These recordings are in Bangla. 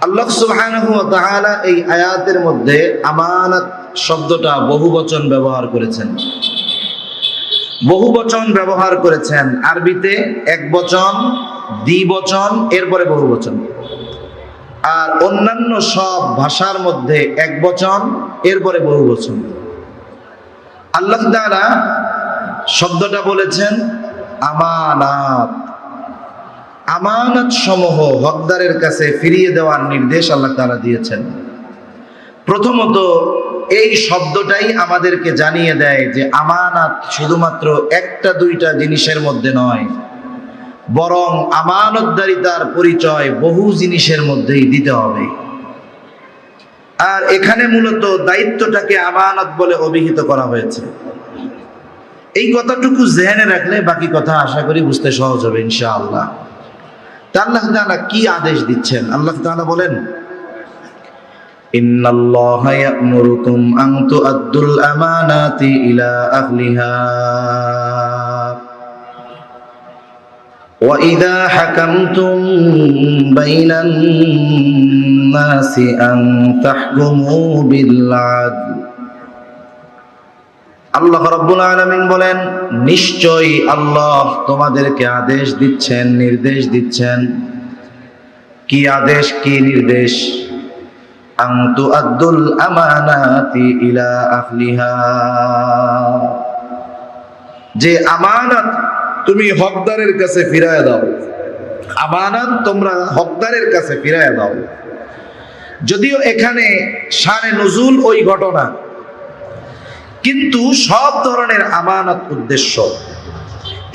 আল্লাহ সুবহানাহু ওয়া তাআলা এই আয়াতের মধ্যে আমানত শব্দটা বহু বচন ব্যবহার করেছেন। বহু বচন ব্যবহার করেছেন। আরবিতে এক বচন দ্বিবচন এরপরে বহু বচন আর অন্যান্য সব ভাষার মধ্যে এক বচন, এরপরে বহু বচন আল্লাহ তাআলা শব্দটা বলেছেন, আমানাত। আমানত সমূহ হকদারের কাছে ফিরিয়ে দেওয়ার নির্দেশ আল্লাহ তারা দিয়েছেন। প্রথমত, এই শব্দটাই আমাদেরকে জানিয়ে দেয় যে আমানাত শুধুমাত্র একটা দুইটা জিনিসের মধ্যে নয়, বরং আমানতদারিতার পরিচয় বহু জিনিসের মধ্যেই দিতে হবে। আর এখানে মূলত দায়িত্বটাকে আমানত বলে অভিহিত করা হয়েছে। এই কথাটুকু জেহেনে রাখলে বাকি কথা আশা করি বুঝতে সহজ হবে, ইনশাআল্লাহ। তা আল্লাহ তাআলা কি আদেশ দিচ্ছেন আল্লাহ তাআলা বলেন ইন্নাল্লাহা ইয়া'মুরুকুম আন তু'আদ্দুল আমানাতি ইলা আহলিহা وإذا حكمتم بين الناس أن تحكموا بالعدل আল্লাহ রাব্বুল আলামিন বলেন, নিশ্চয়ই আল্লাহ তোমাদেরকে আদেশ দিচ্ছেন, নির্দেশ দিচ্ছেন। কি আদেশ, কি নির্দেশ? আন্তু আব্দুল আমানাতি ইলা আহলিহা। যে আমানত তুমি হকদারের কাছে ফিরায় দাও, আমানত তোমরা হকদারের কাছে ফিরায় দাও। যদিও এখানে শানে নজুল ওই ঘটনা কিন্তু সব ধরনের আমানত উদ্দেশ্য।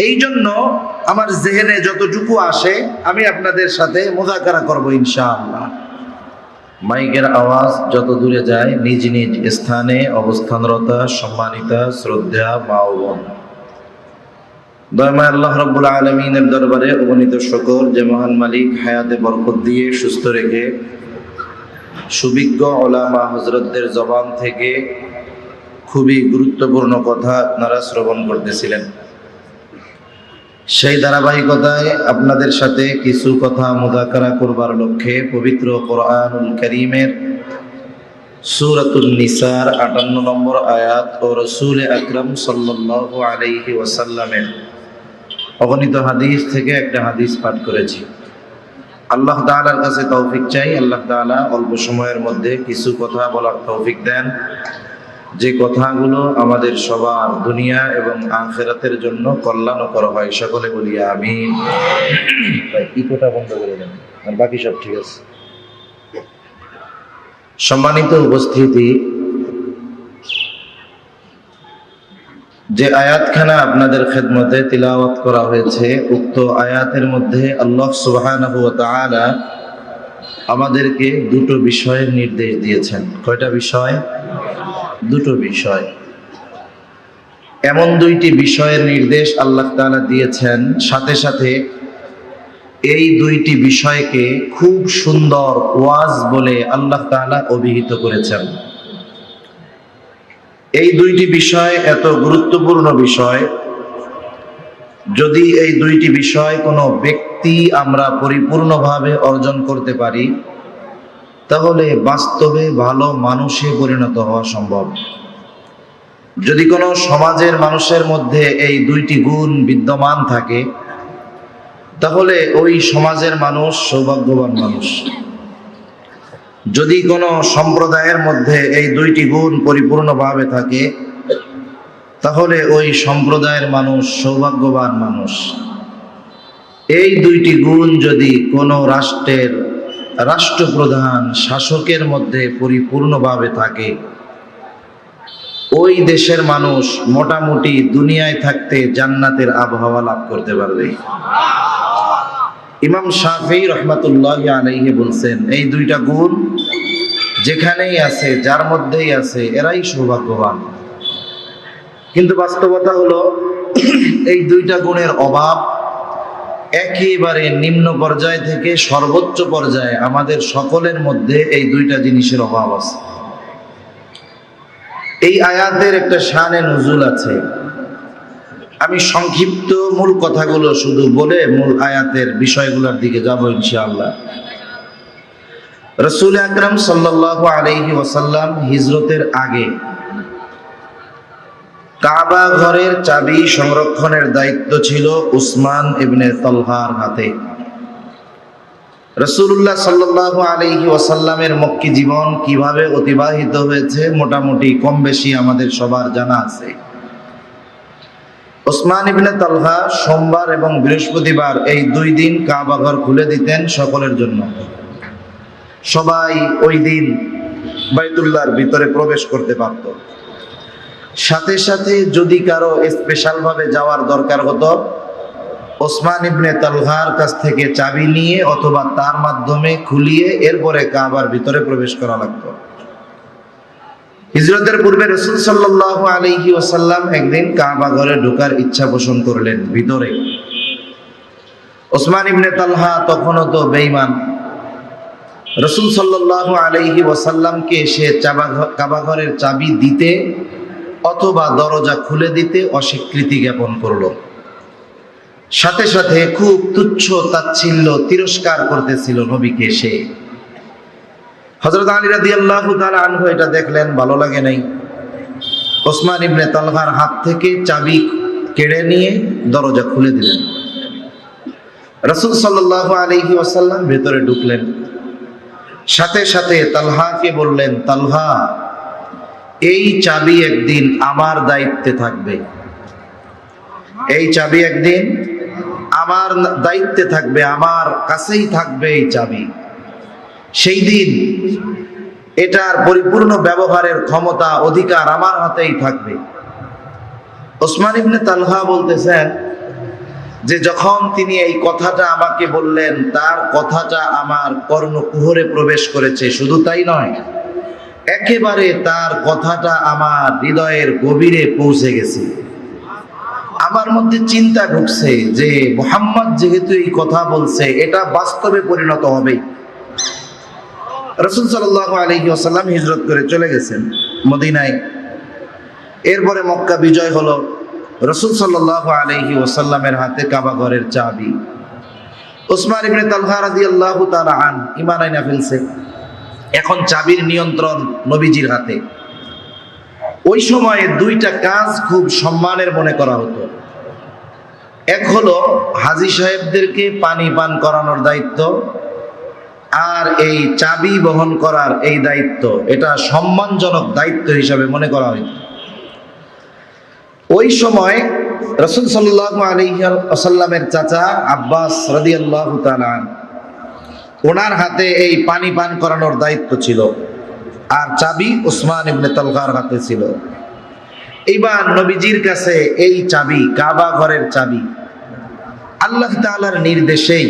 এই জন্য আমার জেহেনে যতটুকু আসে, আমি আপনাদের সাথে মোজাকারা করব ইনশাআল্লাহ। মাইকের আওয়াজ যত দূরে যায়, নিজ নিজ স্থানে অবস্থানরতা, সম্মানিতা, শ্রদ্ধা মা বোন দয়মা আল্লাহ আলমিনের দরবারে অগণিত শকর, যে মালিক হায়াতে বরকত দিয়ে সুস্থ রেখে সুবিজ্ঞ ওলামা হজরতদের জবান থেকে খুবই গুরুত্বপূর্ণ কথা আপনারা শ্রবণ করতেছিলেন। সেই ধারাবাহিকতায় আপনাদের সাথে কিছু কথা মুদাকারা করবার লক্ষ্যে পবিত্র কোরআনুল করিমের সুরাতুল নিসার আটান্ন নম্বর আয়াত ও রসুল আকরম সাল্লাহ আলাইহি ওয়াসাল্লামের অগণিত হাদিস থেকে একটা হাদিস পাঠ করেছি। আল্লাহ তাআলার কাছে তৌফিক চাই। আল্লাহ তাআলা অল্প সময়ের মধ্যে কিছু কথা বলার তৌফিক দেন। যে কথাগুলো আমাদের সবার দুনিয়া এবং আখেরাতের জন্য কল্যাণকর হয়, সকলে বলি আমি ইকোটা বন্ধ করে দেন, আর বাকি সব ঠিক আছে। সম্মানিত উপস্থিতি, যে আয়াতখানা আপনাদের খেদমতে তিলাওয়াত করা হয়েছে, উক্ত আয়াতের মধ্যে আল্লাহ তাআলা আমাদেরকে দুটো বিষয়ের নির্দেশ দিয়েছেন। কয়টা বিষয়? দুটো বিষয়। এমন দুইটি বিষয়ের নির্দেশ আল্লাহ তাআলা দিয়েছেন। সাথে সাথে এই দুইটি বিষয়কে খুব সুন্দর ওয়াজ বলে আল্লাহ তাআলা অভিহিত করেছেন। এই দুইটি বিষয় এত গুরুত্বপূর্ণ বিষয়, যদি এই দুইটি বিষয় কোনো ব্যক্তি আমরা পরিপূর্ণভাবে অর্জন করতে পারি তাহলে বাস্তবে ভালো মানুষে পরিণত হওয়া সম্ভব। যদি কোনো সমাজের মানুষের মধ্যে এই দুইটি গুণ বিদ্যমান থাকে, তাহলে ওই সমাজের মানুষ সৌভাগ্যবান মানুষ। যদি কোনো সম্প্রদায়ের মধ্যে এই দুইটি গুণ পরিপূর্ণভাবে থাকে, তাহলে ওই সম্প্রদায়ের মানুষ সৌভাগ্যবান মানুষ। এই দুইটি গুণ যদি কোনো রাষ্ট্রের রাষ্ট্রপ্রধান শাসকের মধ্যে পরিপূর্ণভাবে থাকে। ওই দেশের মানুষ মোটামুটি দুনিয়ায় থাকতে জান্নাতের আবহাওয়া লাভ করতে পারবে। ইমাম শাফি রহমাতুল্লাহ আলাইহি বলছেন, এই দুইটা গুণ যেখানেই আছে, যার মধ্যেই আছে, এরাই সৌভাগ্যবান। কিন্তু বাস্তবতা হলো, এই দুইটা গুণের অভাব একেবারে নিম্ন পর্যায় থেকে সর্বোচ্চ পর্যায়ে আমাদের সকলের মধ্যে এই দুইটা জিনিসের অভাব আছে। এই আয়াতের একটা শানে নজুল আছে। আমি সংক্ষিপ্ত মূল কথাগুলো শুধু বলে মূল আয়াতের বিষয়গুলোর দিকে যাব ইনশাআল্লাহ। রসুল আকরম সাল্লাল্লাহু আলাইহি ওয়াসাল্লাম হিজরতের আগে কাবা ঘরের চাবি সংরক্ষণের দায়িত্ব ছিল উসমান ইবনে তলহার হাতে। রসুল্লাহ সাল্লাহ আলহি ওয়াসাল্লামের মক্কি জীবন কীভাবে অতিবাহিত হয়েছে মোটামুটি কম বেশি আমাদের সবার জানা আছে। ওসমান ইবনে তালহা সোমবার এবং বৃহস্পতিবার এই দুই দিন কাবা ঘর খুলে দিতেন সকলের জন্য। সবাই ওই দিন বাইতুল্লাহর ভিতরে প্রবেশ করতে পারত। সাথে সাথে যদি কারও স্পেশাল ভাবে যাওয়ার দরকার হতো, ওসমান ইবনে তালহার কাছ থেকে চাবি নিয়ে অথবা তার মাধ্যমে খুলিয়ে এরপরে কাবার ভিতরে প্রবেশ করা লাগতো। হিজরতের পূর্বে রসুল সাল্লাহ আলহি ওসাল্লাম একদিন কাবা ঘরে ঢোকার ইচ্ছা পোষণ করলেন ভিতরে। ওসমান ইবনে তালহা তখনও তো বেইমান রসুল সাল্লাহ আলহি ওসাল্লামকে সে চাবা কাবা ঘরের চাবি দিতে অথবা দরজা খুলে দিতে অস্বীকৃতি জ্ঞাপন করল। সাথে সাথে খুব তুচ্ছ তাচ্ছিল্য তিরস্কার করতেছিল নবীকে সে। হজরত আলী রাদি আল্লাহ আনহু এটা দেখলেন, ভালো লাগে নাই। ওসমান ইবনে তালহার হাত থেকে চাবি কেড়ে নিয়ে দরজা খুলে দিলেন। রসুল সাল্লাহ আলহি ওয়াসাল্লাম ভেতরে ঢুকলেন। সাথে সাথে তালহাকে বললেন, তালহা এই চাবি একদিন আমার দায়িত্বে থাকবে। এই চাবি একদিন আমার দায়িত্বে থাকবে, আমার কাছেই থাকবে এই চাবি। সেই দিন এটার পরিপূর্ণ ব্যবহারের ক্ষমতা, অধিকার আমার হাতেই থাকবে। ওসমান ইবনে তালহা বলতেছেন যে, যখন তিনি এই কথাটা আমাকে বললেন, তার কথাটা আমার কর্ণকুহরে প্রবেশ করেছে। শুধু তাই নয় একেবারে তার কথাটা আমার হৃদয়ের গভীরে পৌঁছে গেছে। আমার মধ্যে চিন্তা ঢুকছে যে মোহাম্মদ যেহেতু এই কথা বলছে, এটা বাস্তবে পরিণত হবে। রসুল সাল্লাহ আলহি আসাল্লাম হিজরত করে চলে গেছেন মদিনায়। এরপরে মক্কা বিজয় হলো রসুল সাল্লাহ আলহি ওসাল্লামের হাতে কাবা ঘরের চাবি। ওসমান ইবনে তালহা আল্লাহ আন ইমান আইনা ফেলছে। এখন চাবির নিয়ন্ত্রণ নবীজির হাতে। ওই সময়ে দুইটা কাজ খুব সম্মানের মনে করা হতো। এক হলো হাজি সাহেবদেরকে পানি পান করানোর দায়িত্ব আর এই চাবি বহন করার এই দায়িত্ব, এটা সম্মানজনক দায়িত্ব হিসাবে মনে করা হইত ওই সময় রসুল সাল্লাহ আলহিমের চাচা আব্বাস রদি আল্লাহ ওনার হাতে এই পানি পান করানোর দায়িত্ব ছিল। আর চাবি উসমান ইবনে তলকার হাতে ছিল। এইবার নবীজির কাছে এই চাবি, কাবা ঘরের চাবি, আল্লাহ তালার নির্দেশেই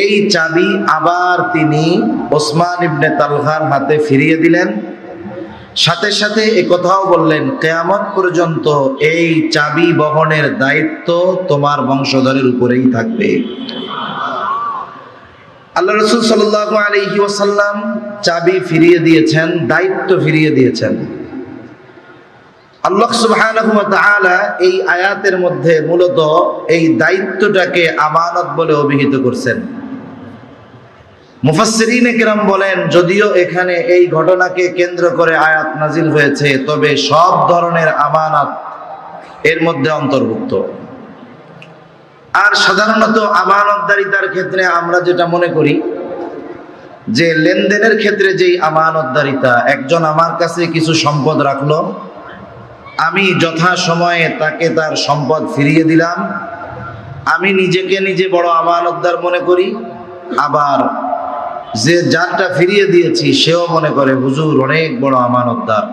এই চাবি আবার তিনি ওসমান ইবনে তালহার হাতে ফিরিয়ে দিলেন। সাথে সাথে এ কথাও বললেন, কেয়ামত পর্যন্ত এই চাবি বহনের দায়িত্ব তোমার বংশধরের উপরেই থাকবে। আল্লাহ রসুল সাল্লাহ আলহি চাবি ফিরিয়ে দিয়েছেন, দায়িত্ব ফিরিয়ে দিয়েছেন। আল্লাহ তাআলা এই আয়াতের মধ্যে মূলত এই দায়িত্বটাকে আমানত বলে অভিহিত করছেন। মুফাসসিরিন একরাম বলেন, যদিও এখানে এই ঘটনাকে কেন্দ্র করে আয়াত নাজিল হয়েছে, তবে সব ধরনের আমানত এর মধ্যে অন্তর্ভুক্ত। আর সাধারণত আমানতদারিতার ক্ষেত্রে আমরা যেটা মনে করি, যে লেনদেনের ক্ষেত্রে যেই আমানতদারিতা, একজন আমার কাছে কিছু সম্পদ রাখল, আমি যথা সময়ে তাকে তার সম্পদ ফিরিয়ে দিলাম, আমি নিজেকে নিজে বড় আমানতদার মনে করি, আবার যে যারটা ফিরিয়ে দিয়েছি সেও মনে করে, হুজুর, অনেক বড় আমানতদার।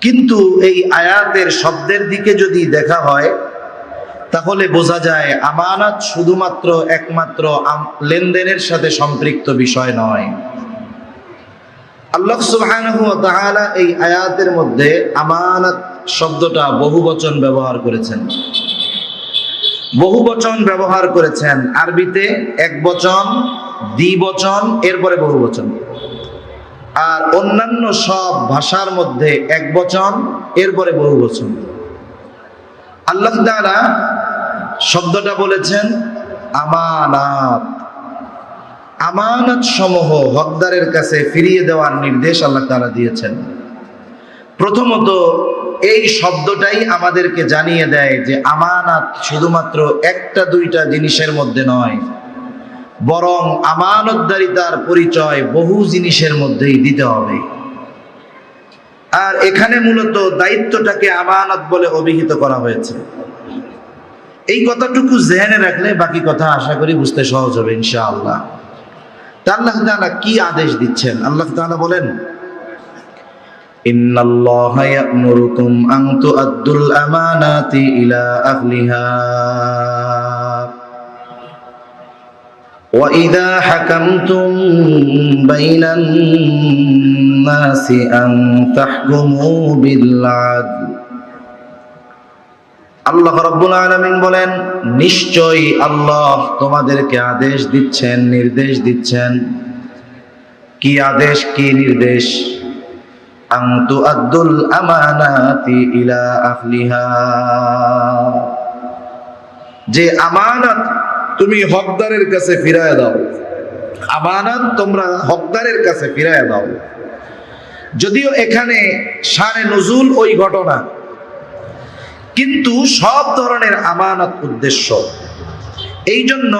কিন্তু এই আয়াতের শব্দের দিকে যদি দেখা হয় তাহলে বোঝা যায় আমানত শুধুমাত্র একমাত্র লেনদেনের সাথে সম্পৃক্ত বিষয় নয়। আল্লাহ সুবহানাহু ওয়া তাআলা এই আয়াতের মধ্যে আমানত শব্দটা বহু বচন ব্যবহার করেছেন। বহু বচন ব্যবহার করেছেন। আরবিতে এক বচন দ্বিবচন এরপরে বহু বচন আর অন্যান্য সব ভাষার মধ্যে এক বচন, এরপরে বহু বচন আল্লাহ তাআলা শব্দটা বলেছেন, আমানাত। আমানত সমূহ হকদারের কাছে ফিরিয়ে দেওয়ার নির্দেশ আল্লাহ তাআলা দিয়েছেন। প্রথমত, এই শব্দটাই আমাদেরকে জানিয়ে দেয় যে আমানাত শুধুমাত্র একটা, দুইটা জিনিসের মধ্যে নয়, বরং আমানতদারিতার পরিচয় বহু জিনিসের মধ্যেই দিতে হবে। আর এখানে মূলত দায়িত্বটাকে আমানত বলে অভিহিত করা হয়েছে। এই কথাটুকু জেহেনে রাখলে বাকি কথা আশা করি বুঝতে সহজ হবে, ইনশাআল্লাহ। আল্লাহ তাআলা কি আদেশ দিচ্ছেন? আল্লাহ তাআলা বলেন, ইন্নাল্লাহা ইয়া'মুরুকুম আন তুআদ্দুল আমানাতি ইলা আহলিহা। وإذا حكمتم بين الناس أن تحكموا بالعدل আল্লাহ রাব্বুল আলামিন বলেন নিশ্চয়ই আল্লাহ তোমাদেরকে আদেশ দিচ্ছেন নির্দেশ দিচ্ছেন কি আদেশ কি নির্দেশ আন তুআদ্দুল আমানাতি ইলা আহলিহা যে আমানত তুমি হকদারের কাছে ফিরায় দাও। আমানত তোমরা হকদারের কাছে ফিরায় দাও। যদিও এখানে সারে নজুল ওই ঘটনা, কিন্তু সব ধরনের আমানত উদ্দেশ্য। এই জন্য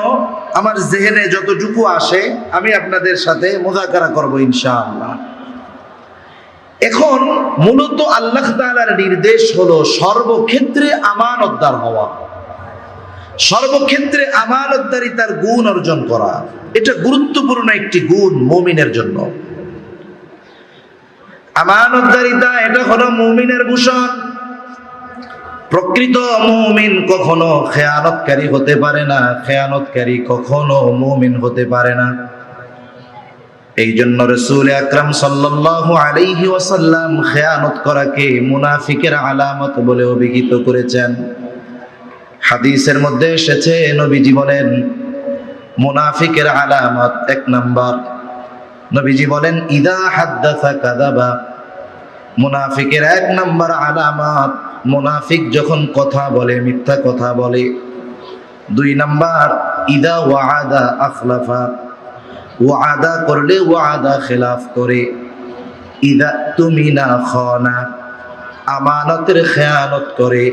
আমার জেহেনে যতটুকু আসে, আমি আপনাদের সাথে মোজাকারা করব ইনশাআল্লাহ। এখন মূলত আল্লাহ তাআলার নির্দেশ হলো সর্বক্ষেত্রে আমানতদার হওয়া। সর্বক্ষেত্রে আমানতদারিতার গুণ অর্জন করা। এটা গুরুত্বপূর্ণ একটি গুণ মুমিনের জন্য। আমানতদারিতা, এটা হলো মুমিনের ভূষণ। প্রকৃত মুমিন কখনো খেয়ানতকারী হতে পারে না, খেয়ানতকারী কখনো মুমিন হতে পারে না। এই জন্য রসুল আকরাম সাল্লাল্লাহু আলাইহি ওয়াসাল্লাম খেয়ানত করাকে মুনাফিকের আলামত বলে অভিহিত করেছেন। হাদিসের মধ্যে এসেছে নবীজি বলেন মুনাফিকের আলামত এক নাম্বার। নবীজি বলেন, ইদা হাদ্দাসা কাদাবা মুনাফিকের এক নাম্বার আলামত, মুনাফিক যখন কথা বলে, মিথ্যা কথা বলে। দুই নাম্বার, ইদা ওয়াদা আখলাফা। ওয়াদা করলে ওয়াদা খেলাফ করে। ইদা তুমি না খনা। আমানতের খেয়ানত করে।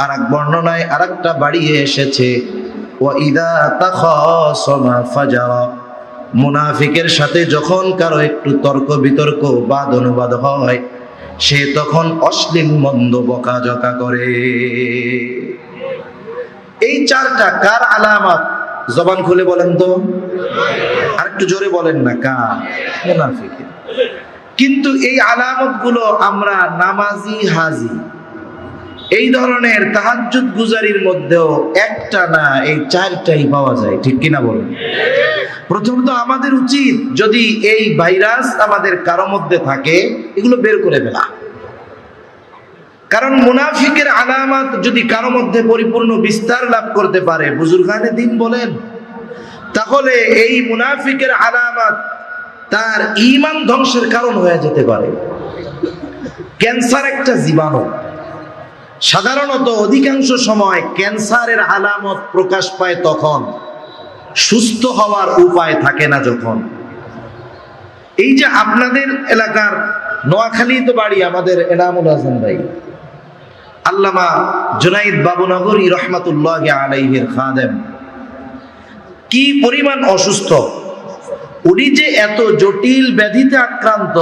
আর এক বর্ণনায় আর একটা বাড়িয়ে এসেছে। মুনাফিকের সাথে যখন কারও একটু তর্ক বিতর্ক, বাদ অনুবাদ হয়, সে তখন অশ্লীল মন্দ বকাঝকা করে। এই চারটা কার আলামত? জবান খুলে বলেন তো। আর একটু জোরে বলেন না, কার? মুনাফিকের। কিন্তু এই আলামতগুলো আমরা নামাজি, হাজি এই ধরনের তাহাজ্জুদ গুজারির মধ্যেও একটা না, এই চারটাই পাওয়া যায়, ঠিক কিনা বলেন? প্রথমত আমাদের উচিত যদি এই ভাইরাস আমাদের কারও মধ্যে থাকে, এগুলো বের করে ফেলা। কারণ মুনাফিকের আলামত যদি কারও মধ্যে পরিপূর্ণ বিস্তার লাভ করতে পারে বুজুর্গানে দিন বলেন, তাহলে এই মুনাফিকের আলামত তার ইমান ধ্বংসের কারণ হয়ে যেতে পারে। ক্যান্সার একটা জীবাণু। সাধারণত অধিকাংশ সময় ক্যান্সারের আলামত প্রকাশ পায় তখন। সুস্থ হওয়ার উপায় থাকে না যখন। এই যে আপনাদের এলাকার নোয়াখালী তো বাড়ি, আমাদের এনামুল হাসান ভাই। আল্লামা জুনাইদ বাবুনগরী রহমাতুল্লাহ আলাইহের খাদেম। কি পরিমাণ অসুস্থ? উনি যে এত জটিল ব্যাধিতে আক্রান্ত,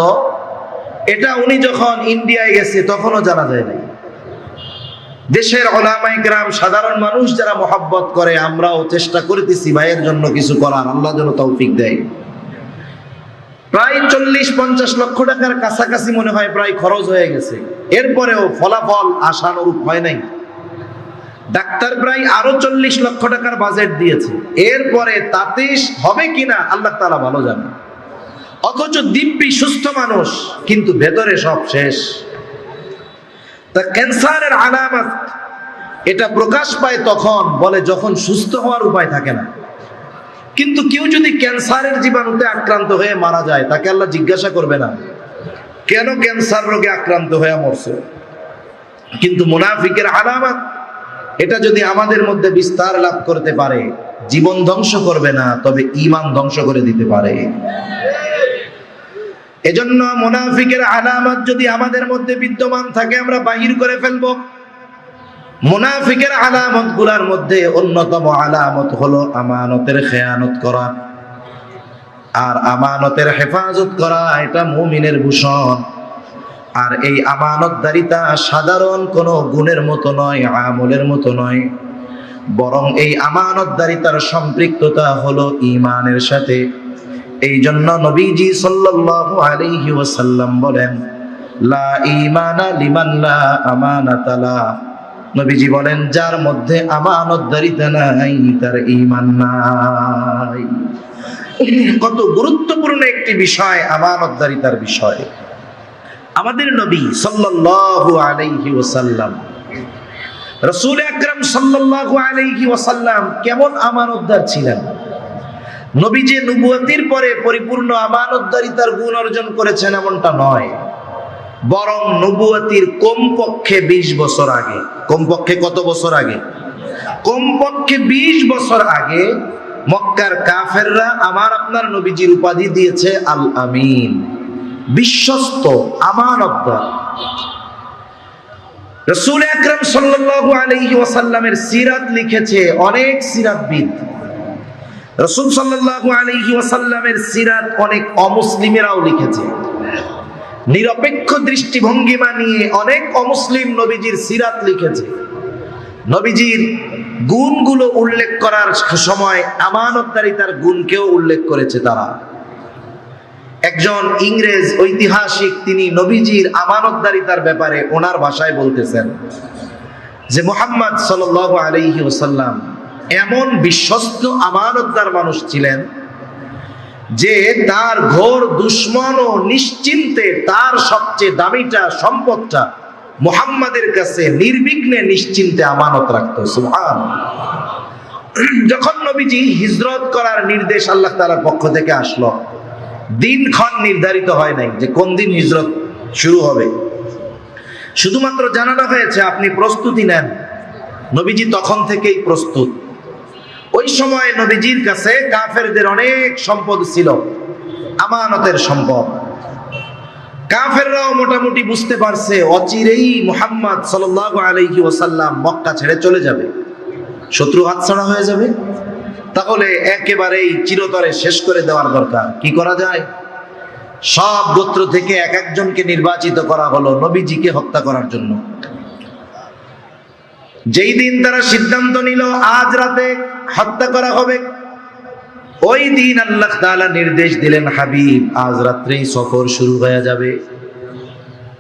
এটা উনি যখন ইন্ডিয়ায় গেছে তখনও জানা যায় নাই। দেশের ওলামাই গ্রাম সাধারণ মানুষ যারা মহাব্বত করে, আমরাও চেষ্টা করিতেছি ভাইয়ের জন্য কিছু করার। আল্লাহ যেন তৌফিক দেয়। প্রায় চল্লিশ পঞ্চাশ লক্ষ টাকার কাছাকাছি মনে হয় প্রায় খরচ হয়ে গেছে। এরপরেও ফলাফল আশানুরূপ হয় নাই। ডাক্তার প্রায় আরও চল্লিশ লক্ষ টাকার বাজেট দিয়েছে। এরপরে তাতে হবে কিনা আল্লাহ তালা ভালো জানে। অথচ দিব্যি সুস্থ মানুষ, কিন্তু ভেতরে সব শেষ। ক্যান্সারের আলামত, এটা প্রকাশ পায় তখন, বলে যখন সুস্থ হওয়ার উপায় থাকে না। কিন্তু কেউ যদি ক্যান্সারের জীবাণুতে আক্রান্ত হয়ে মারা যায়, তাকে আল্লাহ জিজ্ঞাসা করবে না, কেন ক্যান্সার রোগে আক্রান্ত হয়ে মরছে? কিন্তু মুনাফিকের আলামত, এটা যদি আমাদের মধ্যে বিস্তার লাভ করতে পারে, জীবন ধ্বংস করবে না, তবে ইমান ধ্বংস করে দিতে পারে। এজন্য মুনাফিকের আলামত যদি আমাদের মধ্যে বিদ্যমান থাকে, আমরা বাহির করে ফেলব। মোনাফিকের আলামতগুলার মধ্যে অন্যতম আলামত হলো আমানতের খেয়ানত করা। আর আমানতের হেফাজত করা, এটা মুমিনের ভূষণ। আর এই আমানতদারিতা সাধারণ কোনো গুণের মতো নয়, আমলের মতো নয়। বরং এই আমানতদারিতার সম্পৃক্ততা হলো ইমানের সাথে। এই জন্য নবীজি সাল্লাল্লাহু আলাইহি ওয়াসাল্লাম বলেন, লা ঈমানা লিমান লা আমানাতা নবীজি বলেন, যার মধ্যে আমানতদারিতা নাই, তার ঈমান নাই। কত গুরুত্বপূর্ণ একটি বিষয়, আমানতদারিতার বিষয়। আমাদের নবী সাল্লাল্লাহু আলাইহি ওয়াসাল্লাম, রাসূল আকরাম সাল্লাল্লাহু আলাইহি ওয়াসাল্লাম কেমন আমানতদার ছিলেন? নবী যে পরে পরিপূর্ণ আমানতদারিতার গুণ অর্জন করেছেন এমনটা নয়। বরং নবুয়তির কমপক্ষে ২০ বছর আগে। কমপক্ষে কত বছর আগে? কমপক্ষে ২০ বছর আগে মক্কার কাফেররা আমার আপনার নবীজির উপাধি দিয়েছে আল আমিন। বিশ্বস্ত, আমানতদার। রসুল আকরাম সাল্লাল্লাহু আলাইহি সিরাত লিখেছে, অনেক সিরাতবিদ। রসুল সাল্লাল্লাহু আলাইহি ওয়াসাল্লামের সিরাত অনেক অমুসলিমেরাও লিখেছে। নিরপেক্ষ দৃষ্টিভঙ্গিমা নিয়ে অনেক অমুসলিম নবীজির সিরাত লিখেছে। নবীজির গুণগুলো উল্লেখ করার সময় আমানতদারিতার গুণকেও উল্লেখ করেছে তারা। একজন ইংরেজ ঐতিহাসিক তিনি নবীজির আমানতদারিতার ব্যাপারে ওনার ভাষায় বলতেছেন যে মোহাম্মদ সাল আলাইহি ওসাল্লাম এমন বিশ্বস্ত আমানতদার মানুষ ছিলেন যে তার ঘোর দুশ্মন ও নিশ্চিন্তে তার সবচেয়ে দামিটা, সম্পদটা মুহাম্মাদের কাছে নির্বিঘ্নে নিশ্চিন্তে আমানত রাখতো, সুবহান। যখন নবীজি হিজরত করার নির্দেশ আল্লাহ তাআলার পক্ষ থেকে আসলো, দিনক্ষণ নির্ধারিত হয় নাই যে কোন দিন হিজরত শুরু হবে। শুধুমাত্র জানানো হয়েছে, আপনি প্রস্তুতি নেন। নবীজি তখন থেকেই প্রস্তুত। ওই সময় নবীজির কাছে কাফেরদের অনেক সম্পদ ছিল, আমানতের সম্পদ। কাফেররাও মোটামুটি বুঝতে পারছে, অচিরেই মুহাম্মদ সাল্লাল্লাহু আলাইহি ওয়াসাল্লাম মক্কা ছেড়ে চলে যাবে। শত্রু হাতছাড়া হয়ে যাবে। তাহলে একেবারেই চিরতরে শেষ করে দেওয়ার দরকার। কি করা যায়? সব গোত্র থেকে এক একজনকে নির্বাচিত করা হলো নবীজিকে হত্যা করার জন্য। যেই দিন তারা সিদ্ধান্ত নিল, আজ রাতে হত্যা করা হবে। ওই দিন আল্লাহ তাআলা নির্দেশ দিলেন, হাবিব, আজ রাত্রেই সফর শুরু হয়ে যাবে।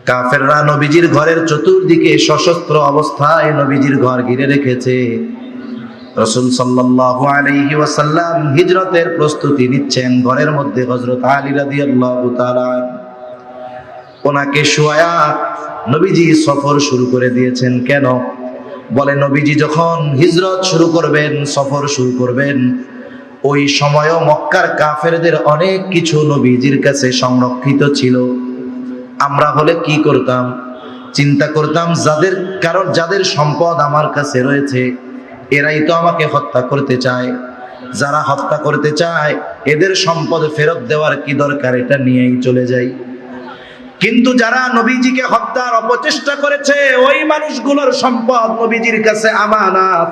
কাফেররা নবীজির ঘরের চতুর্দিকে সশস্ত্র অবস্থায় নবীজির ঘর ঘিরে রেখেছে। রসুল সাল্লাল্লাহু আলাইহি ওয়াসাল্লাম হিজরতের প্রস্তুতি নিচ্ছেন ঘরের মধ্যে হযরত আলী রাদিয়াল্লাহু তাআলা। ওনাকে শোয়া নবীজি সফর শুরু করে দিয়েছেন। কেন? বলে নবীজি, যখন হিজরত শুরু করবেন, সফর শুরু করবেন, ওই সময়ও মক্কার কাফেরদের অনেক কিছু নবীজির কাছে সংরক্ষিত ছিল। আমরা হলে কি করতাম? চিন্তা করতাম, যাদের, কারণ যাদের সম্পদ আমার কাছে রয়েছে, এরাই তো আমাকে হত্যা করতে চায়। যারা হত্যা করতে চায়, এদের সম্পদ ফেরত দেওয়ার কি দরকার? এটা নিয়েই চলে যাই। কিন্তু যারা নবীজিকে হত্যার অপচেষ্টা করেছে, ওই মানুষগুলোর সম্পদ নবীজির কাছে আমানত।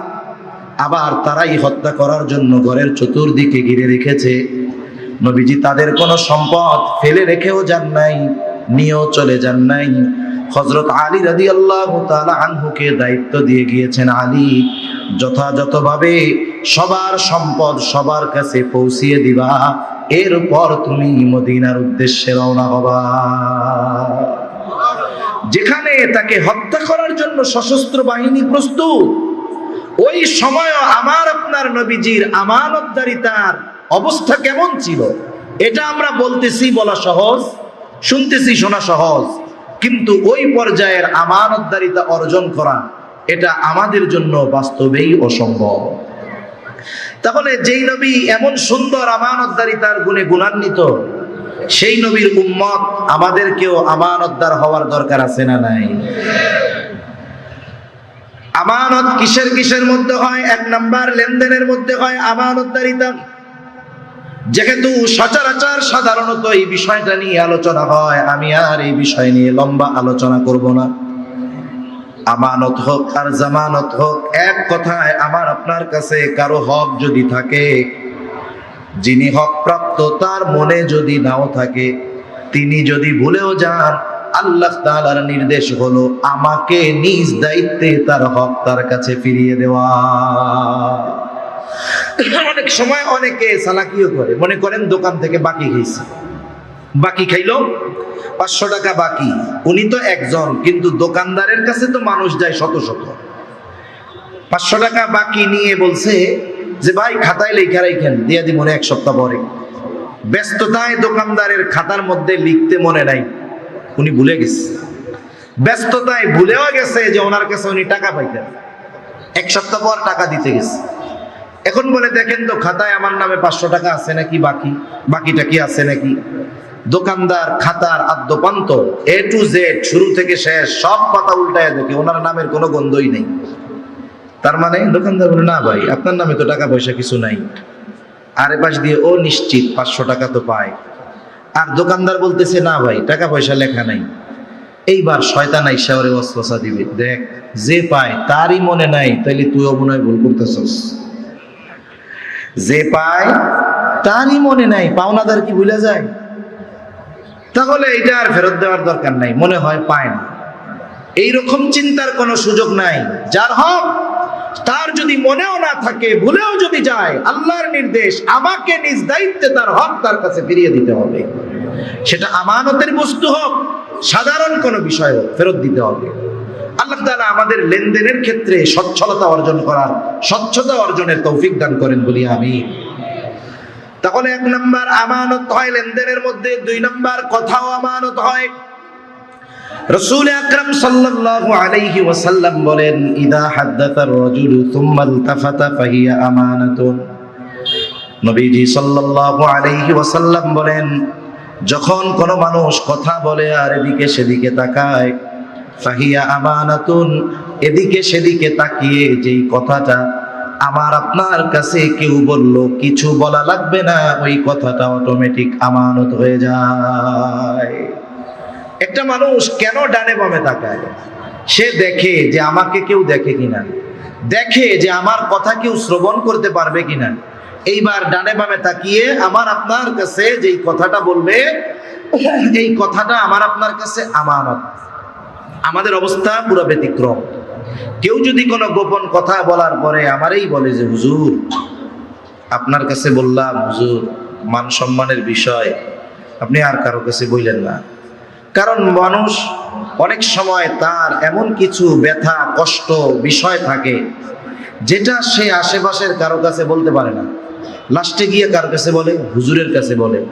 আবার তারাই হত্যা করার জন্য ঘরের চতুর্দিকে ঘিরে রেখেছে। নবীজি তাদের কোনো সম্পদ ফেলে রেখেও যান নাই, নিয়েও চলে যান নাই। হজরত আলী রাদি আল্লাহ আনহুকে দায়িত্ব দিয়ে গিয়েছেন আলী, যথাযথভাবে সবার সম্পদ সবার কাছে পৌঁছিয়ে দিবা। এরপর তুমি মদিনার উদ্দেশ্যে রওনা হবা। যেখানে তাকে হত্যা করার জন্য সশস্ত্র বাহিনী প্রস্তুত। ওই সময় আমার আপনার নবীজির আমানতদারিতার অবস্থা কেমন ছিল? এটা আমরা বলতেছি, বলা সহজ, শুনতেছি, শোনা সহজ। কিন্তু ওই পর্যায়ের আমানতদারিতা অর্জন করা, এটা আমাদের জন্য বাস্তবেই অসম্ভব। তাহলে যেই নবী এমন সুন্দর আমানতদারিতার গুণে গুণান্বিত, সেই নবীর উম্মত আমাদেরকেও আমানতদার হওয়ার দরকার আছে না নাই? আমানত কিসের কিসের মধ্যে হয়? এক নাম্বার লেনদেনের মধ্যে হয় আমানতদারিতা। যেহেতু সচরাচর সাধারণত এই বিষয়টা নিয়ে আলোচনা হয়, আমি আর এই বিষয় নিয়ে লম্বা আলোচনা করব না। আমানত হোক আর জামানত হোক, এক কথায় আমার আপনার কাছে কারও হক যদি থাকে, যিনি হক প্রাপ্ত তার মনে যদি নাও থাকে, তিনি যদি ভুলেও যান, আল্লাহ তাআলার নির্দেশ হলো আমাকে নিজ দায়িত্বে তার হক তার কাছে ফিরিয়ে দেওয়া। অনেক সময় অনেকে সালাকিও করে, মনে করেন দোকান থেকে বাকি খাইছে বাকি খাইলো পাঁচশো টাকা বাকি। উনি তো একজন, কিন্তু দোকানদারের কাছে তো মানুষ যায় শত শত। পাঁচশো টাকা বাকি নিয়ে বলছে যে, ভাই, খাতায় লেখা রাখেন, দিয়া দিব এক সপ্তাহ পরে। ব্যস্ততায় দোকানদারের খাতার মধ্যে লিখতে মনে নাই। উনি ভুলে গেছে। ব্যস্ততায় ভুলেও গেছে যে, ওনার কাছে উনি টাকা পাইতেন। এক সপ্তাহ পর টাকা দিতে গেছে। এখন বলে, দেখেন তো, খাতায় আমার নামে পাঁচশো টাকা আছে নাকি বাকি? বাকিটা কি আছে নাকি? দোকানদার, খাতার, আদ্যপান্ত এ টু জেড শুরু থেকে শেষ, সব পাতা উল্টায় দেখে ওনার নামের কোনো গন্ধই নেই। তার মানে দোকানদার বলে, না ভাই, আপনার নামে তো টাকা পয়সা কিছু নাই। আর পাশ দিয়ে ও নিশ্চিত পাঁচশো টাকা তো পায়। আর দোকানদার বলতেছে, না ভাই টাকা পয়সা লেখা নাই। এইবার শয়তান আইসা ওরে ওয়াসওয়াসা দিবে, দেখ, যে পায় তারই মনে নাই, তাইলে তুই হয় ভুল করতেছস। যে পায় তারই মনে নাই, পাওনাদার কি ভুলে যায়? তাহলে এটা আর ফেরত দেওয়ার দরকার নাই, মনে হয় পায় না। এইরকম চিন্তার কোনো সুযোগ নাই। যার হক, তার যদি মনেও না থাকে, ভুলেও যদি যায়, আল্লাহর নির্দেশ, আমাকে নিজ দায়িত্বে তার হক তার কাছে ফিরিয়ে দিতে হবে। সেটা আমানতের বস্তু হোক, সাধারণ কোনো বিষয় হোক, ফেরত দিতে হবে। আল্লাহ তাআলা আমাদের লেনদেনের ক্ষেত্রে সচ্ছলতা অর্জন করার স্বচ্ছতা অর্জনের তৌফিক দান করেন বলি আমি। তাহলে এক নাম্বার আমানত হয় লেনদেনের মধ্যে, দুই নাম্বার কথাও আমানত হয়। রসুল আকরাম সাল্লাল্লাহু আলাইহি ওয়াসাল্লাম বলেন, ইদা হাদ্দাথা রাজুলু থুম্মা ইলতাফাতা ফাহিয়া আমানাতুন। নবীজি সাল্লাল্লাহু আলাইহি ওয়াসাল্লাম বলেন, যখন কোনো মানুষ কথা বলে আর এদিকে সেদিকে তাকায়, ফাহিয়া আমানাতুন, এদিকে সেদিকে তাকিয়ে যেই কথাটা আমার আপনার কাছে কেউ বলল, কিছু বলা লাগবে না? ওই কথাটা অটোমেটিক আমানত হয়ে যায়। একটা মানুষ কেন ডানে বামে তাকায়? সে দেখে যে আমাকে কেউ দেখে কিনা। দেখে যে আমার কথা কেউ শ্রবণ করতে পারবে কিনা। এইবার ডানে বামে তাকিয়ে আমার আপনার কাছে যেই কথাটা বলবে, এই কথাটা আমার আপনার কাছে আমানত। আমাদের অবস্থা পুরো ব্যতিক্রম। কেউ যদি কোনো গোপন কথা বলার পরে আমারই বলে যে, হুজুর, আপনার কাছে বললাম, হুজুর, মান সম্মানের বিষয়, আপনি আর কারও কাছে বললেন না। কারণ মানুষ অনেক সময় তার এমন কিছু ব্যথা, কষ্ট, বিষয় থাকে, যেটা সে আশেপাশের কারও কাছে বলতে পারে না। লাস্টে গিয়ে কার কাছে বলে? হুজুরের কাছে বলে।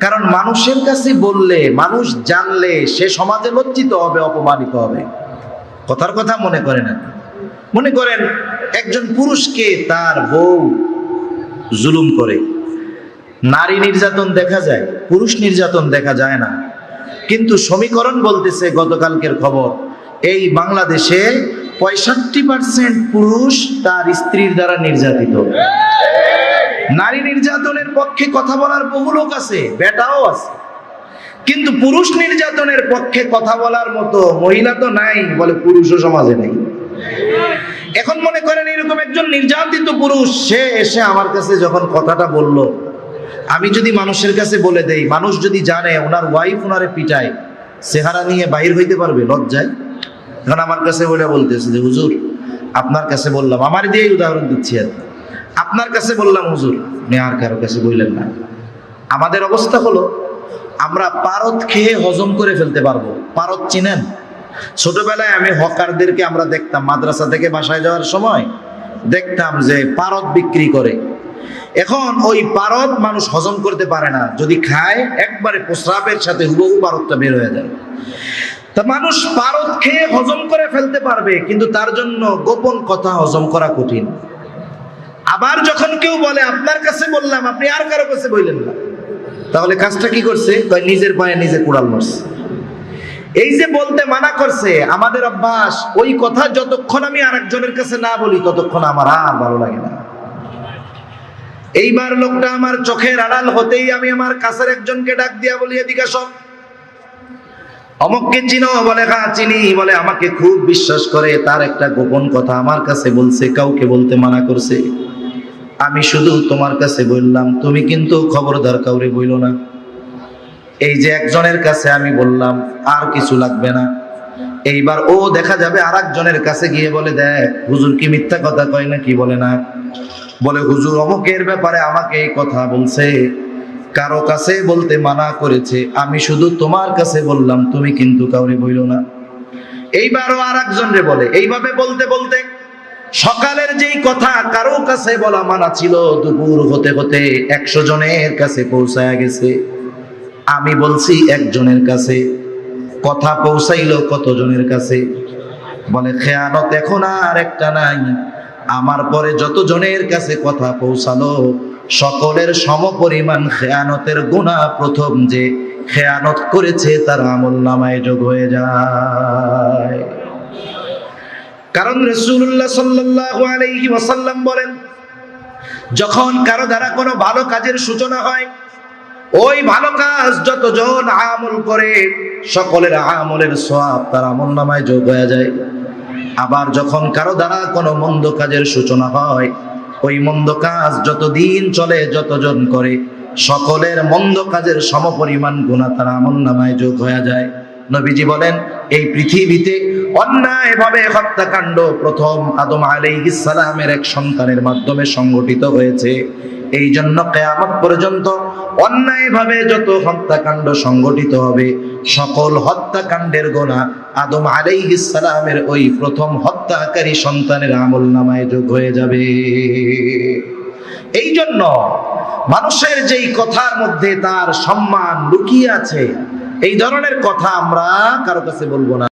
কারণ মানুষের কাছে বললে, মানুষ জানলে সে সমাজে লজ্জিত হবে, অপমানিত হবে। কথার কথা মনে করেন না মনে করেন একজন পুরুষকে তার বউ জুলুম করে। নারী নির্যাতন দেখা যায়, পুরুষ নির্যাতন দেখা যায় না। কিন্তু সমীকরণ বলতেছে গতকালকের খবর, এই বাংলাদেশে পঁয়ষট্টি পার্সেন্ট পুরুষ তার স্ত্রীর দ্বারা নির্যাতিত। নারী নির্যাতনের পক্ষে কথা বলার বহু লোক আছে, বেটাও আছে। কিন্তু পুরুষ নির্যাতনের পক্ষে কথা বলার মতো মহিলা তো নাই বলে পুরুষও সমাজে নেই। এখন মনে করেন এরকম একজন নির্যাতিত পুরুষ, সে এসে আমার কাছে যখন কথাটা বলল, আমি যদি মানুষের কাছে বলে দেই, মানুষ যদি জানে ওনার ওয়াইফ ওনারে পিটায়, চেহারা নিয়ে বাইর হইতে পারবে লজ্জায়? এখন আমার কাছে বলে বলতেছে যে, হুজুর, আপনার কাছে বললাম, আমার দিয়েই উদাহরণ দিচ্ছি আর আপনার কাছে বললাম, হুজুর, আপনি আর কারও কাছে বললেন না। আমাদের অবস্থা হলো আমরা পারদ খেয়ে হজম করে ফেলতে পারব। পারদ চিনেন? ছোটবেলায় আমি হকারদেরকে আমরা দেখতাম মাদ্রাসা থেকে বাসায় যাওয়ার সময়। দেখতাম যে পারদ বিক্রি করে। এখন ওই পারদ মানুষ হজম করতে পারে না। যদি খায়, একবারে প্রস্রাবের সাথে হুবহু পারদটা বের হয়ে যায়। তা মানুষ পারদ খেয়ে হজম করে ফেলতে পারবে, কিন্তু তার জন্য গোপন কথা হজম করা কঠিন। আবার যখন কেউ বলে, আপনার কাছে বললাম, আপনি আর কারও কাছে বললেন না। তাহলে কাজটা কি করছে? নিজের পায়ে নিজে কুড়াল মারছে। এই যে বলতে মানা করছে, আমাদের অভ্যাস, ওই কথা যতক্ষণ আমি আরেকজনের কাছে না বলি, ততক্ষণ আমার আর ভালো লাগে না। এইবার লোকটা আমার চোখের আড়াল হতেই আমি আমার কাছের একজনকে ডাক দিয়া বলি, এদিকে সব অমককে চিনো, বলে হ্যাঁ চিনি। বলে, আমাকে খুব বিশ্বাস করে, তার একটা গোপন কথা আমার কাছে বলছে, কাউকে বলতে মানা করছে। আমি শুধু তোমার কাছে বললাম, তুমি কিন্তু খবরদার কাউরে বইল না। এই যে একজনের কাছে আমি বললাম, আর কিছু লাগবে না। এইবার ও দেখা যাবে আর একজনের কাছে গিয়ে বলে, দেখ, হুজুর কি মিথ্যা কথা কয় না, কি বলে না? বলে, হুজুর অমুকের ব্যাপারে আমাকে এই কথা বলছে। কারও কাছে বলতে মানা করেছে। আমি শুধু তোমার কাছে বললাম, তুমি কিন্তু কাউরে বইল না। এইবারও আর একজন রে বলে, এইভাবে বলতে বলতে সকালের যেই কথা কারও কাছে বলা মানা ছিল, দুপুর হতে হতে একশো জনের কাছে পৌঁছায় গেছে। আমি বলছি, একজনের কাছে। কথা পৌঁছাইলো কতজনের কাছে? বলে, খেয়ানত এখন আর একটা নাই। আমার পরে যত জনের কাছে কথা পৌঁছালো, সকলের সমপরিমাণ খেয়ানতের গুণা প্রথম যে খেয়ানত করেছে, তার আমল নামায় যোগ হয়ে যায়। কারণ রসুল্লাহ আলাইহি ওয়াসাল্লাম বলেন, যখন কারও দ্বারা কোনো ভালো কাজের সূচনা হয়, ওই ভালো কাজ যতজন আমল করে, সকলের আমলের সওয়াব তার আমল নামায় যোগ হয়ে যায়। আবার যখন কারও দ্বারা কোনো মন্দ কাজের সূচনা হয়, ওই মন্দ কাজ যতদিন চলে, যতজন করে, সকলের মন্দ কাজের সমপরিমাণ গুণা তার আমল নামায় যোগ হয়ে যায়। নবীজি বলেন, এই পৃথিবীতে অন্যায়ভাবে হত্যাকাণ্ড প্রথম আদম আলাইহিস সালামের এক সন্তানের মাধ্যমে সংগঠিত হয়েছে। এই জন্য কেয়ামত পর্যন্ত অন্যায়ভাবে যত হত্যাকাণ্ড সংগঠিত হবে, সকল হত্যাকাণ্ডের গোনা আদম আলাইহিস সালামের ওই প্রথম হত্যাকারী সন্তানের আমল নামায় যোগ হয়ে যাবে। এই জন্য মানুষের যেই কথার মধ্যে তার সম্মান লুকিয়ে আছে এই ধরনের কথা আমরা কারও কাছে বলব না।